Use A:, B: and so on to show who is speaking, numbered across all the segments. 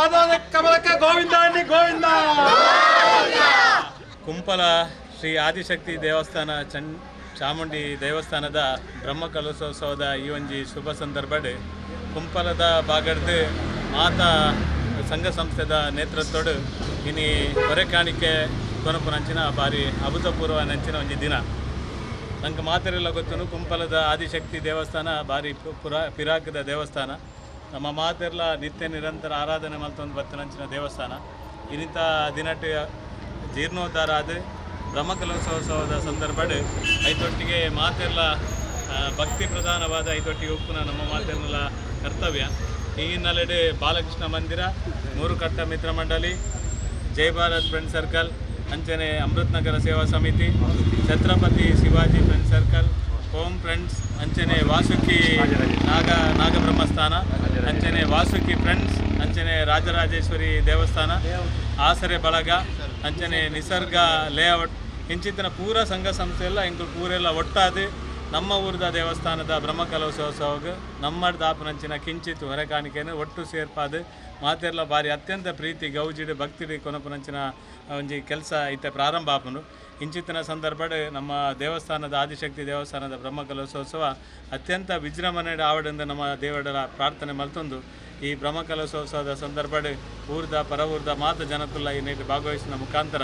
A: ಕಮಲಕ್ಕೆ ಗೋವಿಂದ ಗೋವಿಂದ.
B: ಕುಂಪಲ ಶ್ರೀ ಆದಿಶಕ್ತಿ ದೇವಸ್ಥಾನ ಚನ್ ಚಾಮುಂಡಿ ದೇವಸ್ಥಾನದ ಬ್ರಹ್ಮಕಲಶೋತ್ಸವದ ಈ ಒಂಜಿ ಶುಭ ಸಂದರ್ಭಡ್ ಕುಂಪಲದ ಬಾಗಡ್ದು ಮಾತಾ ಸಂಘ ಸಂಸ್ಥೆದ ನೇತೃತ್ವಡು ಇನಿ ಹೊರೆ ಕಾಣಿಕೆ ಕೊನಪು ನಂಚಿನ ಬಾರಿ ಅಭೂತಪೂರ್ವ ನಂಚಿನ ಒಂಜಿ ದಿನ. ನಂಗೆ ಮಾತೆರೆಲ್ಲ ಗೊತ್ತುನು ಕುಂಪಲದ ಆದಿಶಕ್ತಿ ದೇವಸ್ಥಾನ ಪು- ಪುರಾ ಪಿರಾಕದ ದೇವಸ್ಥಾನ. ನಮ್ಮ ಮಾತೆರ್ಲ ನಿತ್ಯ ನಿರಂತರ ಆರಾಧನೆ ಮಲ್ತೊಂದು ಬತ್ತನಂಚಿನ ದೇವಸ್ಥಾನ. ಇನ್ನಿತ ದಿನಟ್ ಜೀರ್ಣೋದ್ಧಾರ ಆದ ಬ್ರಹ್ಮಕಲಶೋತ್ಸವದ ಸಂದರ್ಭಡ್ ಐತೊಟ್ಟಿಗೆ ಮಾತೆರ್ಲ ಆ, ಭಕ್ತಿ ಪ್ರಧಾನವಾದ ಐತೊಟ್ಟಿಗೆ ಉಪ್ಪುನ ನಮ್ಮ ಮಾತೆಲ್ಲ ಕರ್ತವ್ಯ. ಈ ಹಿನ್ನೆಲೆಡೆ ಬಾಲಕೃಷ್ಣ ಮಂದಿರ ಮೂರು ಕಟ್ಟ ಮಿತ್ರ ಮಂಡಳಿ ಜೈ ಭಾರತ್ ಫ್ರೆಂಡ್ ಸರ್ಕಲ್ ಅಂಚನೆ Amrut Nagar Seva Samiti Chhatrapati Shivaji friend circle home friends, ಅಂಚನೆ ವಾಸುಕಿ ನಾಗ ನಾಗಬ್ರಹ್ಮಸ್ಥಾನ, ಅಂಚನೆ ವಾಸುಕಿ ಫ್ರೆಂಡ್ಸ್, ಅಂಚನೆ ರಾಜರಾಜೇಶ್ವರಿ ದೇವಸ್ಥಾನ, ಆಸರೆ ಬಳಗ, ಅಂಚನೆ ನಿಸರ್ಗ ಲೇಔಟ್ ಇಂಚಿತ್ತಿನ ಪೂರ ಸಂಘ ಸಂಸ್ಥೆ ಎಲ್ಲ ಇಂಕು ಪೂರೆಲ್ಲ ಒಟ್ಟಾದ ನಮ್ಮ ಊರದ ದೇವಸ್ಥಾನದ ಬ್ರಹ್ಮಕಲಶೋತ್ಸವಕ್ಕೆ ನಮ್ಮ ದಾಪನಂಚಿನ ಕಿಂಚಿತ್ ಹೊರೆ ಕಾಣಿಕೆಯನ್ನು ಒಟ್ಟು ಸೇರ್ಪಾದು ಮಾತೆರ್ಲ ಬಾರಿ ಅತ್ಯಂತ ಪ್ರೀತಿ ಗೌಜಿಡಿ ಭಕ್ತಿಡಿ ಕೊನಪನಂಚಿನ ಒಂಜಿ ಕೆಲಸ ಐತೆ ಪ್ರಾರಂಭ ಆಪನು ಇಂಚಿತ್ತಿನ ಸಂದರ್ಭಡ್ ನಮ್ಮ ದೇವಸ್ಥಾನದ ಆದಿಶಕ್ತಿ ದೇವಸ್ಥಾನದ ಬ್ರಹ್ಮಕಲಶೋತ್ಸವ ಅತ್ಯಂತ ವಿಜೃಂಭಣೆ ಆವಡಿಂದ ನಮ್ಮ ದೇವರ ಪ್ರಾರ್ಥನೆ ಮಲ್ತೊಂದು. ಈ ಬ್ರಹ್ಮಕಲಶೋತ್ಸವದ ಸಂದರ್ಭಡ್ ಊರ್ದ ಪರವೂರ್ದ ಮಾತ ಜನತುಲ್ಲ ಈ ನೀಟ್ ಭಾಗವಹಿಸಿದ ಮುಖಾಂತರ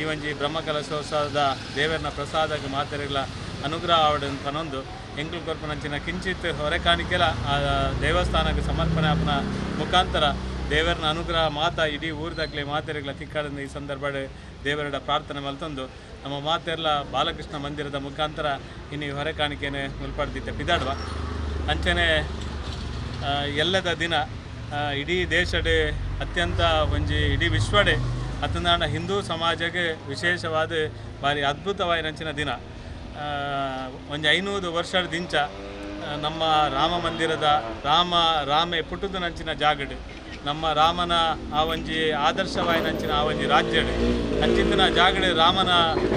B: ಈ ಒಂಜಿ ಬ್ರಹ್ಮಕಲಶೋತ್ಸವದ ದೇವರನ ಪ್ರಸಾದಕ್ಕೆ ಮಾತೆರೆಗಳ ಅನುಗ್ರಹ ಆವಡನ್ ಪನೊಂದು ಎಂಕ್ಲು ಕೊರ್ಪನಂಚಿನ ಕಿಂಚಿತ್ ಹೊರೆ ಕಾಣಿಕೆಲ ಆ ದೇವಸ್ಥಾನಕ್ಕೆ ಸಮರ್ಪಣೆ ಆಪನ ಮುಖಾಂತರ ದೇವರನ ಅನುಗ್ರಹ ಮಾತ ಇಡೀ ಊರ್ದಾಗ್ಲಿ ಮಾತೆರೆಗಳ ತಿಕ್ಕಾಡಿನ ಈ ಸಂದರ್ಭ ದೇವರ ಪ್ರಾರ್ಥನೆ ಮಲ್ತೊಂದು. ನಮ್ಮ ಮಾತೆಲ್ಲ ಬಾಲಕೃಷ್ಣ ಮಂದಿರದ ಮುಖಾಂತರ ಇನ್ನು ಈ ಹೊರೆ ಕಾಣಿಕೆನೆ ಮುಲ್ಪಡ್ದಿದ್ದೆ ಪಿದಾಡುವ. ಅಂಚನೆ ಎಲ್ಲದ ದಿನ ಇಡೀ ದೇಶಡೆ, ಅತ್ಯಂತ ಒಂಜಿ ಇಡೀ ವಿಶ್ವಡೆ ಅತಂದಾಂಡ ಹಿಂದೂ ಸಮಾಜಕ್ಕೆ ವಿಶೇಷವಾದ ಭಾರಿ ಅದ್ಭುತವಾಯಿನಂಚಿನ ದಿನ. ಒಂದು ಐನೂರು ವರ್ಷದ ದಿಂಚ ನಮ್ಮ ರಾಮ ಮಂದಿರದ ರಾಮ, ರಾಮೆ ಪುಟ್ಟದ ನಂಚಿನ ಜಾಗಡ್. ನಮ್ಮ ರಾಮನ ಆ ಒಂಜಿ ಆದರ್ಶವಾಯಿನಂಚಿನ ಆ ಒಂಜಿ ರಾಜ್ಯಡ್ ಅಂಚಿಂದಿನ ಜಾಗಡೆ ರಾಮನ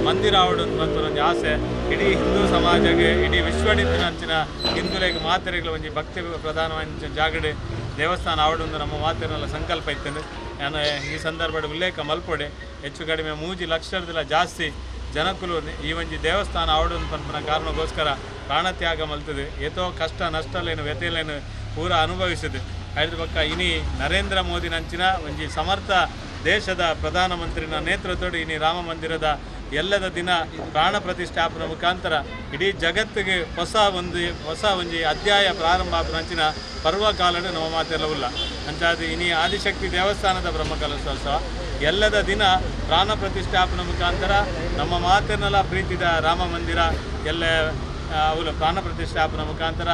B: ಮಂದಿರ ಆವಡು ಅಂತ ಒಂಜಿ ಆಸೆ. ಇಡೀ ಹಿಂದೂ ಸಮಾಜಗೆ, ಇಡೀ ವಿಶ್ವಡಿತ್ತಿನಂಚಿನ ಹಿಂದೂಲೆಗೆ ಮಾತೆರೆಗಳ ಒಂಜಿ ಭಕ್ತಿ ಪ್ರಧಾನವಾದ ಜಾಗಡೆ ದೇವಸ್ಥಾನ ಆವಡೊಂದು ನಮ್ಮ ಮಾತಿನಲ್ಲ ಸಂಕಲ್ಪ ಇತ್ತಂದು ನಾನು ಈ ಸಂದರ್ಭದ ಉಲ್ಲೇಖ ಮಲ್ಪೊಡೆ. ಹೆಚ್ಚು ಕಡಿಮೆ ಮೂಜಿ ಲಕ್ಷದಲ್ಲ ಜಾಸ್ತಿ ಜನಕುಲು ಈ ಒಂಜಿ ದೇವಸ್ಥಾನ ಆವಡೊಂದು ಅಂತ ಕಾರಣಕ್ಕೋಸ್ಕರ ಪ್ರಾಣತ್ಯಾಗ ಮಲ್ತದೆ. ಏತೋ ಕಷ್ಟ, ನಷ್ಟಲೇನು, ವ್ಯಥೆಲೇನು ಪೂರ ಅನುಭವಿಸಿದೆ. ಐದು ಪಕ್ಕ ಇನಿ ನರೇಂದ್ರ ಮೋದಿ ನಂಚಿನ ಒಂಜಿ ಸಮರ್ಥ ದೇಶದ ಪ್ರಧಾನಮಂತ್ರಿನ ನೇತೃತ್ವದ ಇನಿ ರಾಮ ಮಂದಿರದ ಎಲ್ಲದ ದಿನ ಪ್ರಾಣ ಪ್ರತಿಷ್ಠಾಪನ ಮುಖಾಂತರ ಇಡೀ ಜಗತ್ತಿಗೆ ಹೊಸ ಒಂದು, ಹೊಸ ಒಂಜಿ ಅಧ್ಯಾಯ ಪ್ರಾರಂಭ ಆಪನಂಚಿನ ಪರ್ವಕಾಲದ ನಮ್ಮ ಮಾತೆಲ್ಲವಲ್ಲ ಅಂಚಾದ ಇನಿ ಆದಿಶಕ್ತಿ ದೇವಸ್ಥಾನದ ಬ್ರಹ್ಮಕಲಶೋತ್ಸವ ಎಲ್ಲದ ದಿನ ಪ್ರಾಣ ಪ್ರತಿಷ್ಠಾಪನ ಮುಖಾಂತರ ನಮ್ಮ ಮಾತಿನಲ್ಲ ಪ್ರೀತಿದ ರಾಮ ಮಂದಿರ, ಎಲ್ಲ ಅವಳು ಪ್ರಾಣ ಪ್ರತಿಷ್ಠಾಪನ ಮುಖಾಂತರ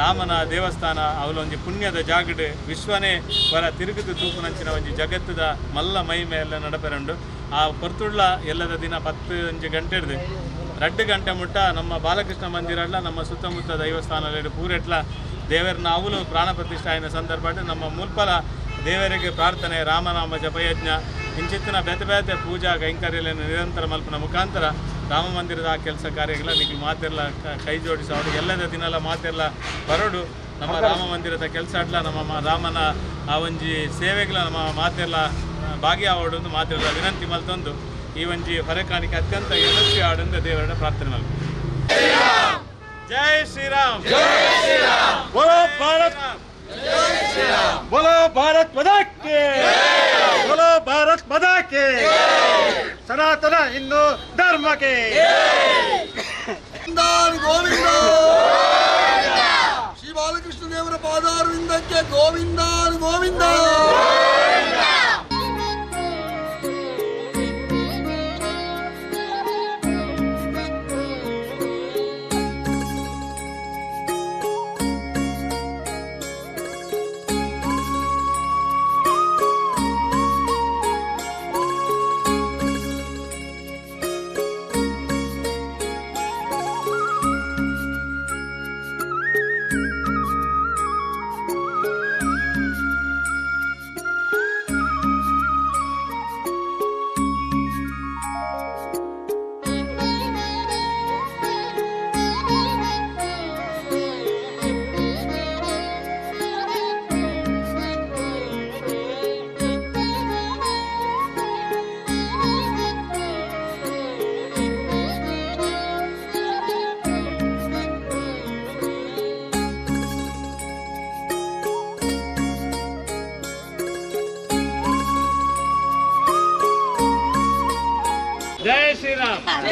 B: ರಾಮನ ದೇವಸ್ಥಾನ ಒಂಜಿ ಪುಣ್ಯದ ಜಾಗಡ್, ವಿಶ್ವನೇ ಬರ ತಿರುಗಿದು ತೂಪುನಂಚಿನ ಒಂದು ಜಗತ್ತದ ಮಲ್ಲ ಮಹಿಮೆ ಎಲ್ಲ ನಡಪೆರಂಡು. ಆ ಪರ್ತುಳ್ಳ ಎಲ್ಲದ ದಿನ ಪತ್ತು ಒಂಜಿ ಗಂಟೆ ಹಿಡ್ದು ರಡ್ಡು ಗಂಟೆ ಮುಟ್ಟ ನಮ್ಮ ಬಾಲಕೃಷ್ಣ ಮಂದಿರಲ್ಲ ನಮ್ಮ ಸುತ್ತಮುತ್ತ ದೈವಸ್ಥಾನ ಪೂರೆಟ್ಲ. ದೇವರನ್ನ ಅವಳು ಪ್ರಾಣ ಪ್ರತಿಷ್ಠಾಯನ ಸಂದರ್ಭ ನಮ್ಮ ಮುಲ್ಪಲ ದೇವರಿಗೆ ಪ್ರಾರ್ಥನೆ, ರಾಮನಾಮ ಜಪಯಜ್ಞ ಹಿಂಚಿತ್ತಿನ ಬೇತೆ ಬೇತೆ ಪೂಜಾ ಕೈಂಕರ್ಯಗಳನ್ನು ನಿರಂತರ ಮಲ್ಪನ ಮುಖಾಂತರ ರಾಮ ಮಂದಿರದ ಕೆಲಸ ಕಾರ್ಯಗಳ ನಿಮಗೆ ಮಾತೆಲ್ಲ ಕೈ ಜೋಡಿಸಿ. ಅವ್ರಿಗೆ ಎಲ್ಲದ ದಿನಲ ಮಾತೆಲ್ಲ ಬರಡು. ನಮ್ಮ ರಾಮ ಮಂದಿರದ ಕೆಲಸ ಅಟ್ಲ ನಮ್ಮ ರಾಮನ ಆ ಒಂಜಿ ಸೇವೆಗಳ ನಮ್ಮ ಮಾತೆಲ್ಲ ಭಾಗಿಯಾವಡೊಂದು ಮಾತೆಲ್ಲ ವಿನಂತಿ ಮಲ್ತೊಂದು. ಈ ಒಂಜಿ ಹೊರೆಕಾಣಿಕೆ ಅತ್ಯಂತ ಯಶಸ್ವಿ ಆಡೊಂದು ದೇವರನ್ನ ಪ್ರಾರ್ಥನೆ ಮಾಡಿ ಜೈ ಶ್ರೀರಾಮ್!
A: ಜೈ ಶ್ರೀರಾಮ್! ಭಾರತ್ बोलो भारत मदा के बोलो भारत मदा के सनातन हिंदू धर्म के
C: गोविंदा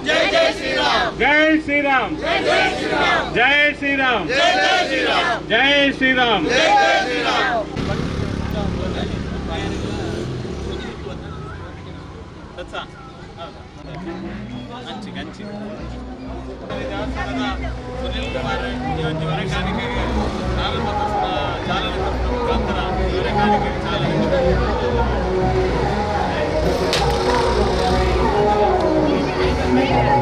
B: జై
C: జై శ్రీరామ్
B: జై శ్రీరామ్ జై శ్రీరామ్ జై శ్రీరామ్ మంచి మంచి సునీల్ కుమార్ నియోజకవర్గానికి చాలా చాలా ప్రాంతాల నియోజకవర్గానికి చాలా Amen.